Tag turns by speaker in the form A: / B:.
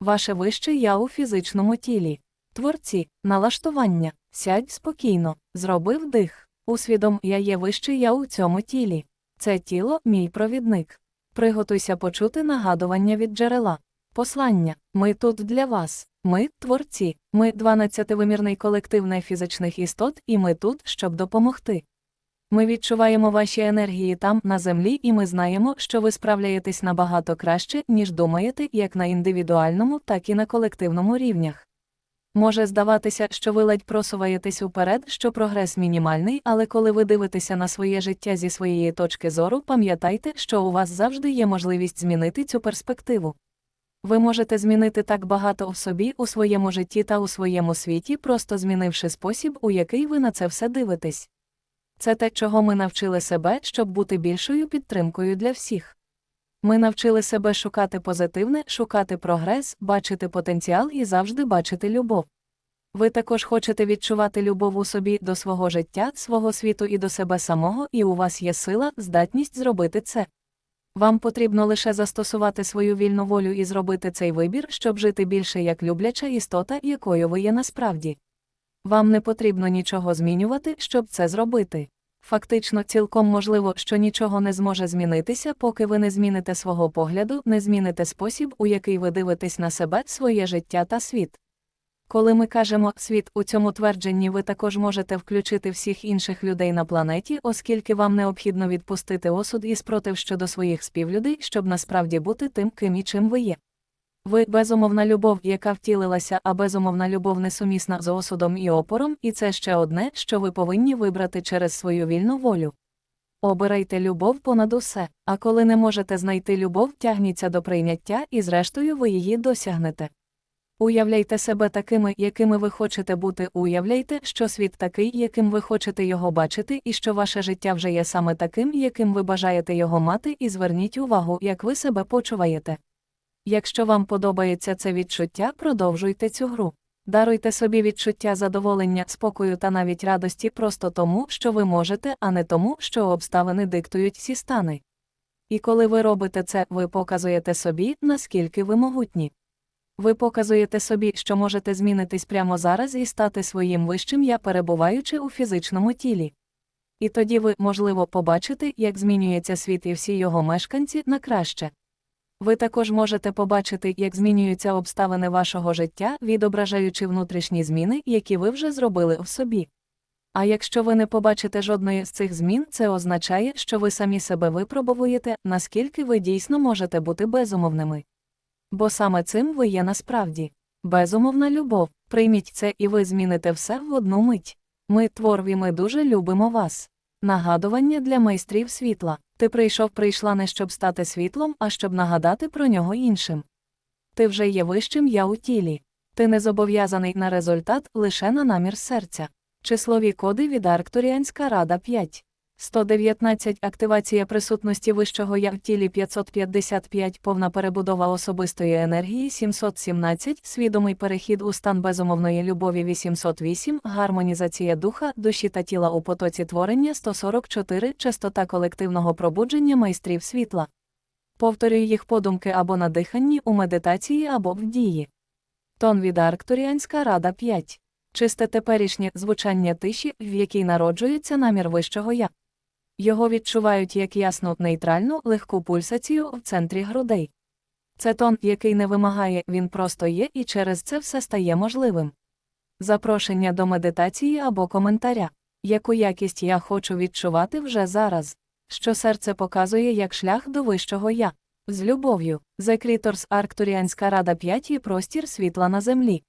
A: Ваше вище я у фізичному тілі. Творці, налаштування, сядь спокійно, зроби вдих. Усвідом я є вище я у цьому тілі. Це тіло мій провідник. Приготуйся почути нагадування від джерела. Послання Ми тут для вас. Ми творці, ми 12-вимірний колектив нефізичних істот, і ми тут, щоб допомогти. Ми відчуваємо ваші енергії там, на землі, і ми знаємо, що ви справляєтесь набагато краще, ніж думаєте, як на індивідуальному, так і на колективному рівнях. Може здаватися, що ви ледь просуваєтесь уперед, що прогрес мінімальний, але коли ви дивитеся на своє життя зі своєї точки зору, пам'ятайте, що у вас завжди є можливість змінити цю перспективу. Ви можете змінити так багато в собі, у своєму житті та у своєму світі, просто змінивши спосіб, у який ви на це все дивитесь. Це те, чого ми навчили себе, щоб бути більшою підтримкою для всіх. Ми навчили себе шукати позитивне, шукати прогрес, бачити потенціал і завжди бачити любов. Ви також хочете відчувати любов у собі до свого життя, свого світу і до себе самого, і у вас є сила, здатність зробити це. Вам потрібно лише застосувати свою вільну волю і зробити цей вибір, щоб жити більше як любляча істота, якою ви є насправді. Вам не потрібно нічого змінювати, щоб це зробити. Фактично, цілком можливо, що нічого не зможе змінитися, поки ви не зміните свого погляду, не зміните спосіб, у який ви дивитесь на себе, своє життя та світ. Коли ми кажемо світ у цьому твердженні, ви також можете включити всіх інших людей на планеті, оскільки вам необхідно відпустити осуд і спротив щодо своїх співлюдей, щоб насправді бути тим, ким і чим ви є. Ви безумовна любов, яка втілилася, а безумовна любов несумісна з осудом і опором, і це ще одне, що ви повинні вибрати через свою вільну волю. Обирайте любов понад усе, а коли не можете знайти любов, тягніться до прийняття, і зрештою ви її досягнете. Уявляйте себе такими, якими ви хочете бути, уявляйте, що світ такий, яким ви хочете його бачити, і що ваше життя вже є саме таким, яким ви бажаєте його мати, і зверніть увагу, як ви себе почуваєте. Якщо вам подобається це відчуття, продовжуйте цю гру. Даруйте собі відчуття задоволення, спокою та навіть радості просто тому, що ви можете, а не тому, що обставини диктують ці стани. І коли ви робите це, ви показуєте собі, наскільки ви могутні. Ви показуєте собі, що можете змінитись прямо зараз і стати своїм вищим я, перебуваючи у фізичному тілі. І тоді ви, можливо, побачите, як змінюється світ і всі його мешканці на краще. Ви також можете побачити, як змінюються обставини вашого життя, відображаючи внутрішні зміни, які ви вже зробили в собі. А якщо ви не побачите жодної з цих змін, це означає, що ви самі себе випробовуєте, наскільки ви дійсно можете бути безумовними. Бо саме цим ви є насправді. Безумовна любов. Прийміть це, і ви зміните все в одну мить. Ми, творві, ми дуже любимо вас. Нагадування для майстрів світла. Ти прийшов, прийшла не щоб стати світлом, а щоб нагадати про нього іншим. Ти вже є вищим я у тілі. Ти не зобов'язаний на результат лише на намір серця. Числові коди від Аркторіанська Рада 5. 119 активація присутності вищого я в тілі 555 повна перебудова особистої енергії 717 свідомий перехід у стан безумовної любові 808 гармонізація духа, душі та тіла у потоці творення 144 частота колективного пробудження майстрів світла. Повторюй їх подумки або на диханні у медитації або в дії. Тон від Аркторіанська Рада 5. Чисте теперішнє звучання тиші, в якій народжується намір вищого я. Його відчувають як ясну, нейтральну, легку пульсацію в центрі грудей. Це тон, який не вимагає, він просто є, і через це все стає можливим. Запрошення до медитації або коментаря. Яку якість я хочу відчувати вже зараз, що серце показує як шлях до вищого я. З любов'ю. The Creators Арктуріанська рада 5 і простір світла на землі.